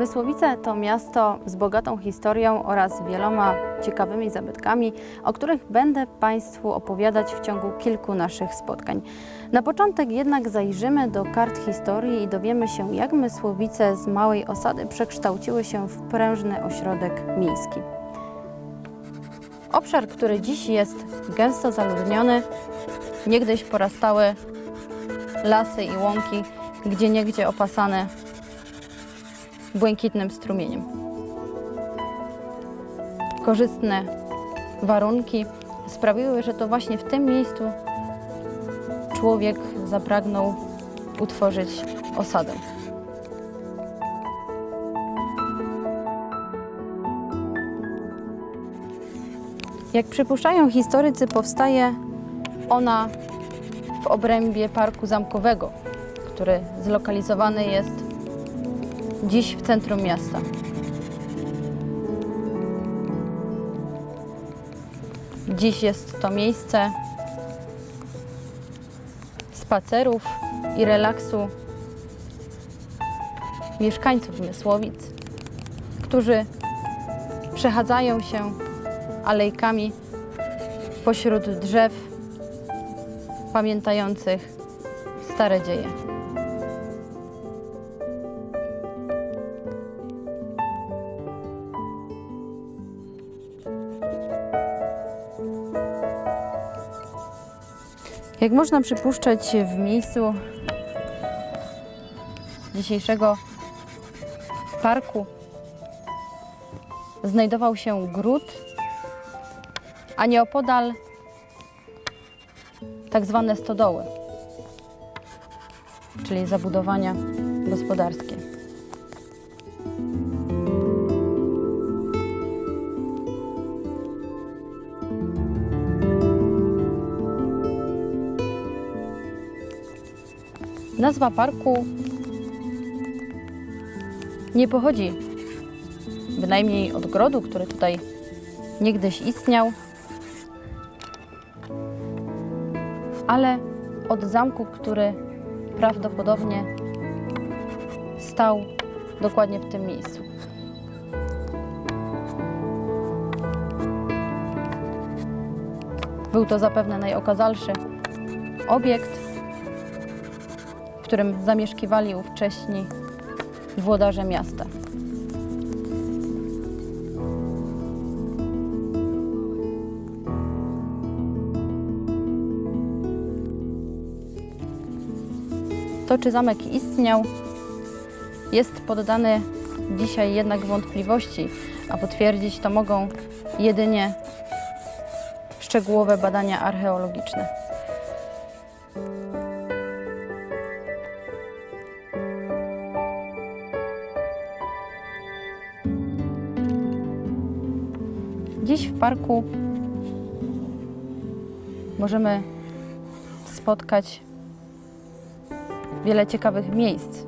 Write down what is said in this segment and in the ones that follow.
Mysłowice to miasto z bogatą historią oraz wieloma ciekawymi zabytkami, o których będę Państwu opowiadać w ciągu kilku naszych spotkań. Na początek jednak zajrzymy do kart historii i dowiemy się, jak Mysłowice z małej osady przekształciły się w prężny ośrodek miejski. Obszar, który dziś jest gęsto zaludniony, niegdyś porastały lasy i łąki, gdzie niegdzie opasane błękitnym strumieniem. Korzystne warunki sprawiły, że to właśnie w tym miejscu człowiek zapragnął utworzyć osadę. Jak przypuszczają historycy, powstaje ona w obrębie Parku Zamkowego, który zlokalizowany jest dziś w centrum miasta. Dziś jest to miejsce spacerów i relaksu mieszkańców Mysłowic, którzy przechadzają się alejkami pośród drzew pamiętających stare dzieje. Jak można przypuszczać, w miejscu dzisiejszego parku znajdował się gród, a nieopodal tak zwane stodoły, czyli zabudowania gospodarskie. Nazwa parku nie pochodzi bynajmniej od grodu, który tutaj niegdyś istniał, ale od zamku, który prawdopodobnie stał dokładnie w tym miejscu. Był to zapewne najokazalszy obiekt, którym zamieszkiwali ówcześni włodarze miasta. To, czy zamek istniał, jest poddany dzisiaj jednak wątpliwości, a potwierdzić to mogą jedynie szczegółowe badania archeologiczne. Dziś w parku możemy spotkać wiele ciekawych miejsc.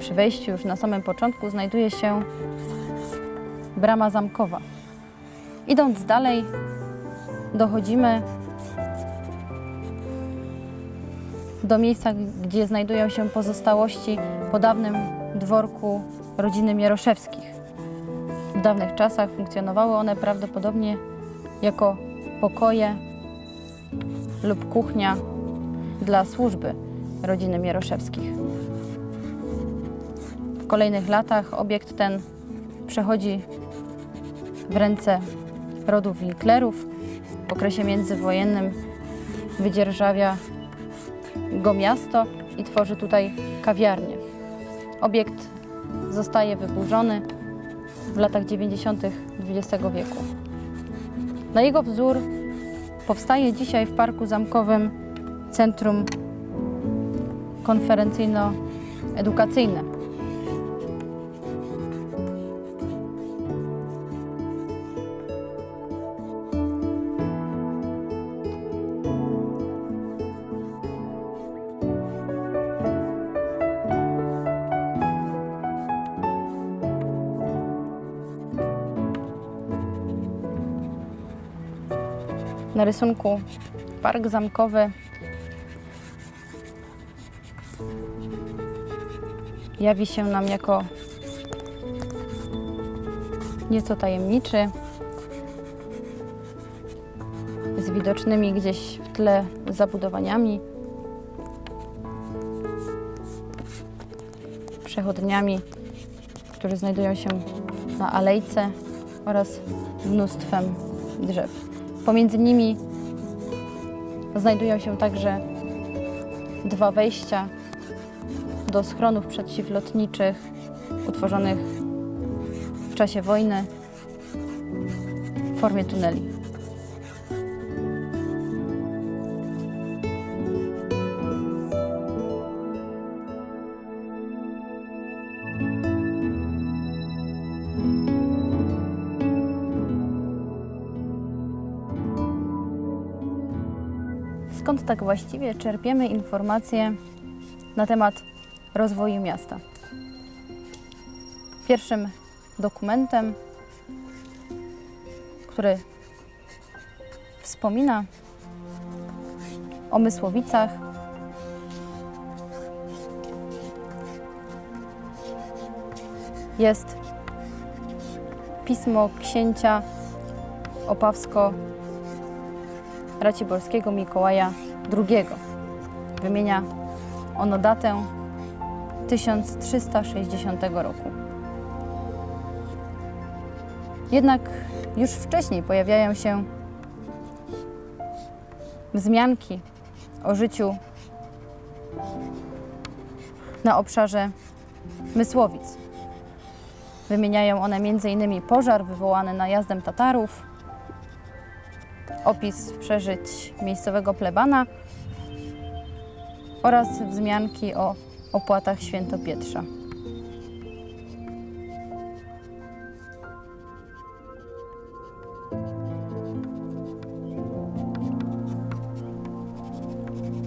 Przy wejściu już na samym początku znajduje się brama zamkowa. Idąc dalej, dochodzimy do miejsca, gdzie znajdują się pozostałości po dawnym dworku rodziny Mieroszewskich. Dawnych czasach funkcjonowały one prawdopodobnie jako pokoje lub kuchnia dla służby rodziny Mieroszewskich. W kolejnych latach obiekt ten przechodzi w ręce rodów Winklerów. W okresie międzywojennym wydzierżawia go miasto i tworzy tutaj kawiarnię. Obiekt zostaje wyburzony w latach 90. XX wieku. Na jego wzór powstaje dzisiaj w Parku Zamkowym Centrum Konferencyjno-Edukacyjne. Rysunku park zamkowy jawi się nam jako nieco tajemniczy, z widocznymi gdzieś w tle zabudowaniami, przechodniami, które znajdują się na alejce oraz mnóstwem drzew. Pomiędzy nimi znajdują się także dwa wejścia do schronów przeciwlotniczych utworzonych w czasie wojny w formie tuneli. Tak właściwie czerpiemy informacje na temat rozwoju miasta? Pierwszym dokumentem, który wspomina o Mysłowicach, jest pismo księcia opawsko Raciborskiego Mikołaja II. Wymienia ono datę 1360 roku. Jednak już wcześniej pojawiają się wzmianki o życiu na obszarze Mysłowic. Wymieniają one m.in. pożar wywołany najazdem Tatarów, opis przeżyć miejscowego plebana oraz wzmianki o opłatach Świętopietrza.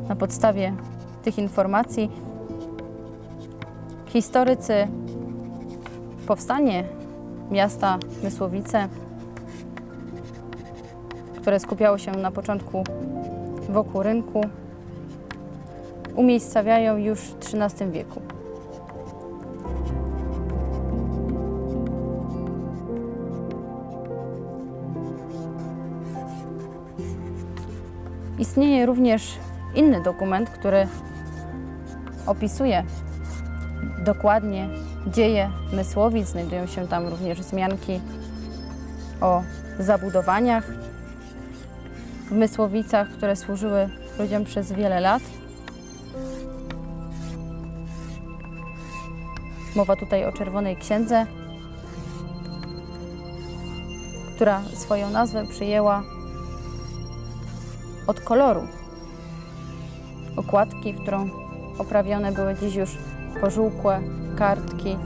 Na podstawie tych informacji historycy powstanie miasta Mysłowice które skupiało się na początku wokół rynku, umiejscawiają już w XIII wieku. Istnieje również inny dokument, który opisuje dokładnie dzieje Mysłowic. Znajdują się tam również wzmianki o zabudowaniach w Mysłowicach, które służyły ludziom przez wiele lat. Mowa tutaj o Czerwonej Księdze, która swoją nazwę przyjęła od koloru okładki, w którą oprawione były dziś już pożółkłe kartki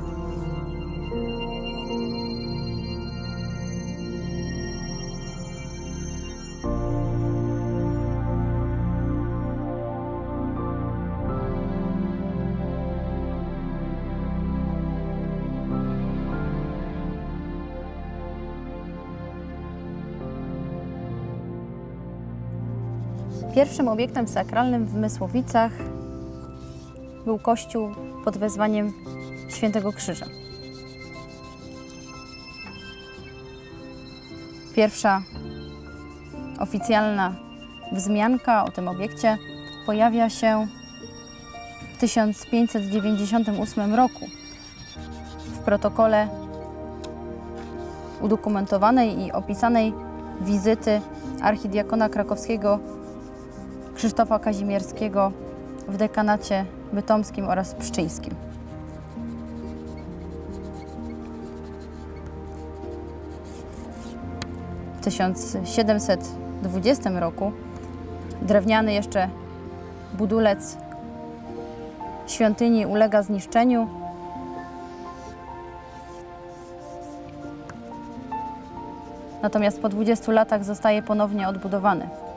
Pierwszym obiektem sakralnym w Mysłowicach był kościół pod wezwaniem Świętego Krzyża. Pierwsza oficjalna wzmianka o tym obiekcie pojawia się w 1598 roku w protokole udokumentowanej i opisanej wizyty archidiakona krakowskiego Krzysztofa Kazimierskiego w dekanacie bytomskim oraz pszczyńskim. W 1720 roku drewniany jeszcze budulec świątyni ulega zniszczeniu. Natomiast po 20 latach zostaje ponownie odbudowany.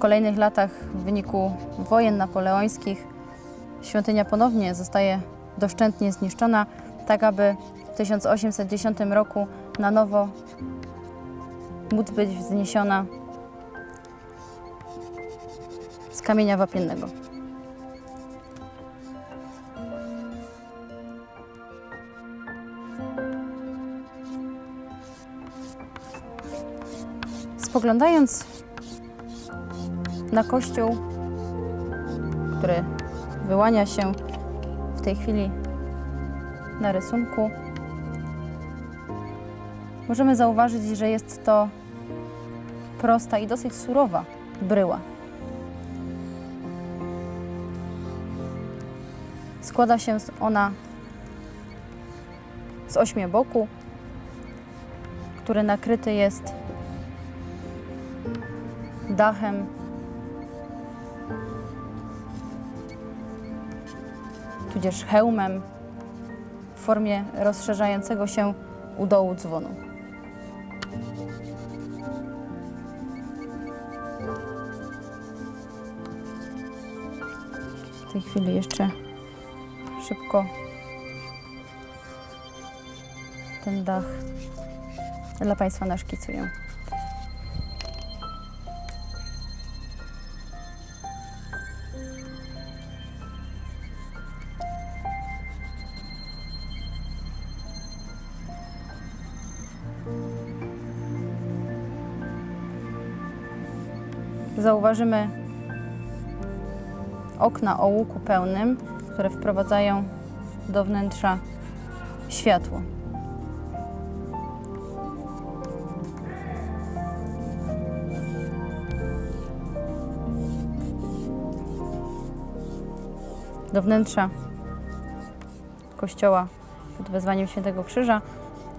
Kolejnych latach w wyniku wojen napoleońskich świątynia ponownie zostaje doszczętnie zniszczona, tak aby w 1810 roku na nowo móc być wzniesiona z kamienia wapiennego. Spoglądając na kościół, który wyłania się w tej chwili na rysunku, możemy zauważyć, że jest to prosta i dosyć surowa bryła. Składa się ona z ośmioboku, który nakryty jest dachem tudzież hełmem w formie rozszerzającego się u dołu dzwonu. W tej chwili jeszcze szybko ten dach dla Państwa naszkicuję. Zauważymy okna o łuku pełnym, które wprowadzają do wnętrza światło. Do wnętrza kościoła pod wezwaniem Świętego Krzyża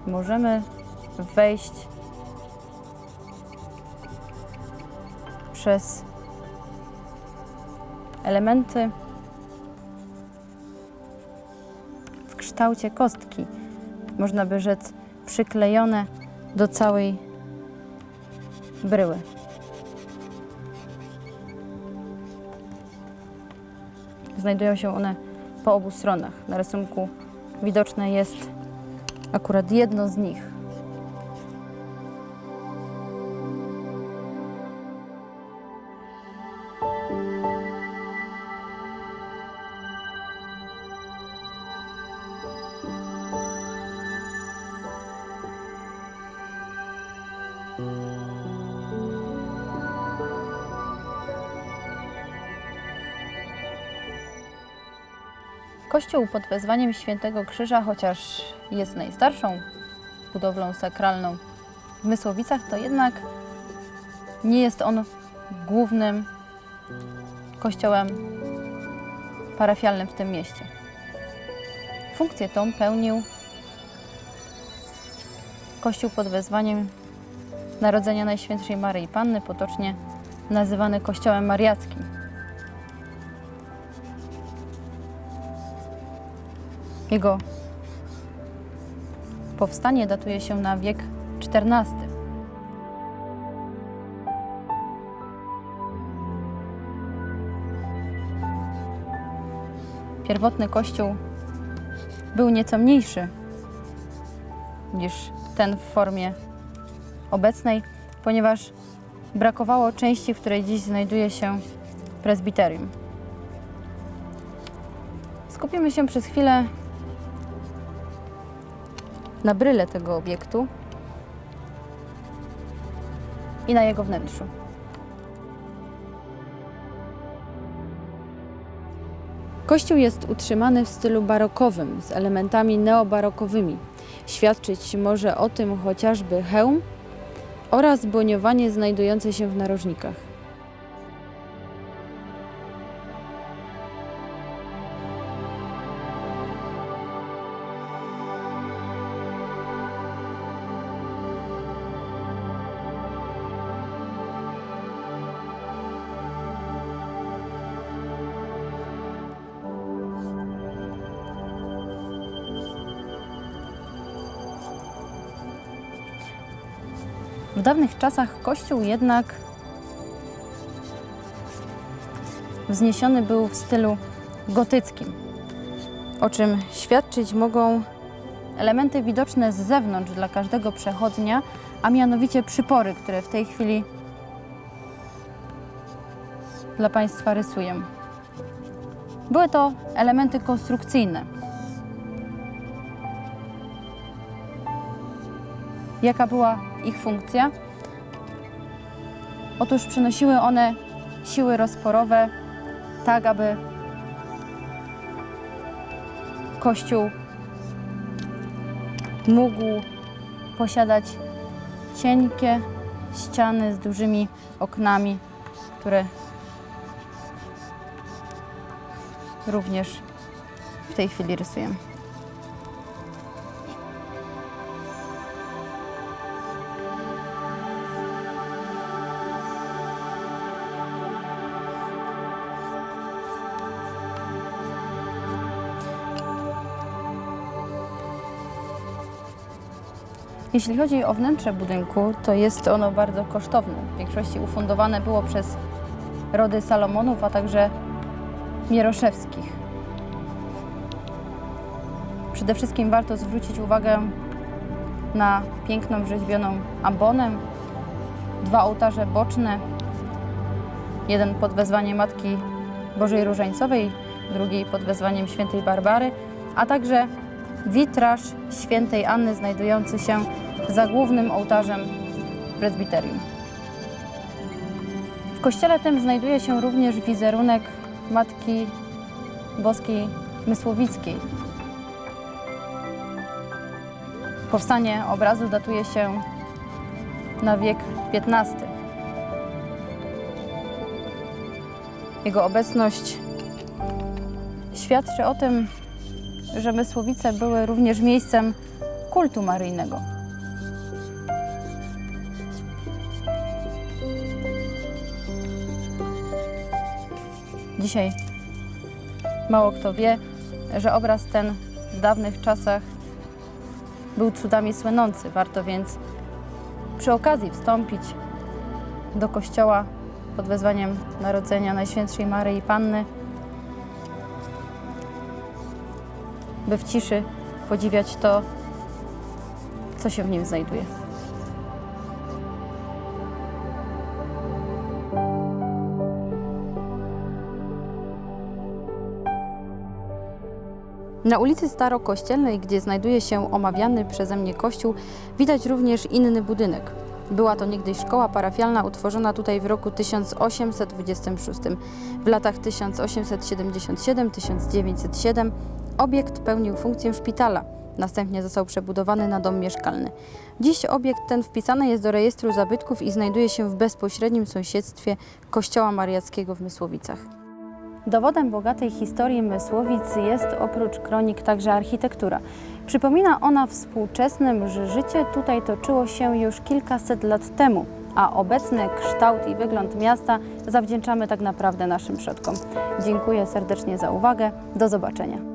możemy wejść przez elementy w kształcie kostki, można by rzec przyklejone do całej bryły. Znajdują się one po obu stronach. Na rysunku widoczne jest akurat jedno z nich. Kościół pod wezwaniem Świętego Krzyża, chociaż jest najstarszą budowlą sakralną w Mysłowicach, to jednak nie jest on głównym kościołem parafialnym w tym mieście. Funkcję tą pełnił kościół pod wezwaniem Narodzenia Najświętszej Maryi Panny, potocznie nazywany Kościołem Mariackim. Jego powstanie datuje się na wiek XIV. Pierwotny kościół był nieco mniejszy niż ten w formie obecnej, ponieważ brakowało części, w której dziś znajduje się prezbiterium. Skupimy się przez chwilę na bryle tego obiektu i na jego wnętrzu. Kościół jest utrzymany w stylu barokowym z elementami neobarokowymi. Świadczyć może o tym chociażby hełm oraz boniowanie znajdujące się w narożnikach. W dawnych czasach kościół jednak wzniesiony był w stylu gotyckim, o czym świadczyć mogą elementy widoczne z zewnątrz dla każdego przechodnia, a mianowicie przypory, które w tej chwili dla Państwa rysuję. Były to elementy konstrukcyjne. Jaka była ich funkcja? Otóż przynosiły one siły rozporowe, tak aby Kościół mógł posiadać cienkie ściany z dużymi oknami, które również w tej chwili rysuję. Jeśli chodzi o wnętrze budynku, to jest ono bardzo kosztowne. W większości ufundowane było przez rody Salomonów, a także Mieroszewskich. Przede wszystkim warto zwrócić uwagę na piękną rzeźbioną ambonę, dwa ołtarze boczne, jeden pod wezwaniem Matki Bożej Różańcowej, drugi pod wezwaniem Świętej Barbary, a także witraż Świętej Anny znajdujący się za głównym ołtarzem prezbiterium. W kościele tym znajduje się również wizerunek Matki Boskiej Mysłowickiej. Powstanie obrazu datuje się na wiek XV. Jego obecność świadczy o tym, że Mysłowice były również miejscem kultu maryjnego. Dzisiaj mało kto wie, że obraz ten w dawnych czasach był cudami słynący. Warto więc przy okazji wstąpić do kościoła pod wezwaniem Narodzenia Najświętszej Maryi Panny, by w ciszy podziwiać to, co się w nim znajduje. Na ulicy Starokościelnej, gdzie znajduje się omawiany przeze mnie kościół, widać również inny budynek. Była to niegdyś szkoła parafialna utworzona tutaj w roku 1826. W latach 1877-1907 obiekt pełnił funkcję szpitala. Następnie został przebudowany na dom mieszkalny. Dziś obiekt ten wpisany jest do rejestru zabytków i znajduje się w bezpośrednim sąsiedztwie Kościoła Mariackiego w Mysłowicach. Dowodem bogatej historii Mysłowic jest oprócz kronik także architektura. Przypomina ona współczesnym, że życie tutaj toczyło się już kilkaset lat temu, a obecny kształt i wygląd miasta zawdzięczamy tak naprawdę naszym przodkom. Dziękuję serdecznie za uwagę. Do zobaczenia.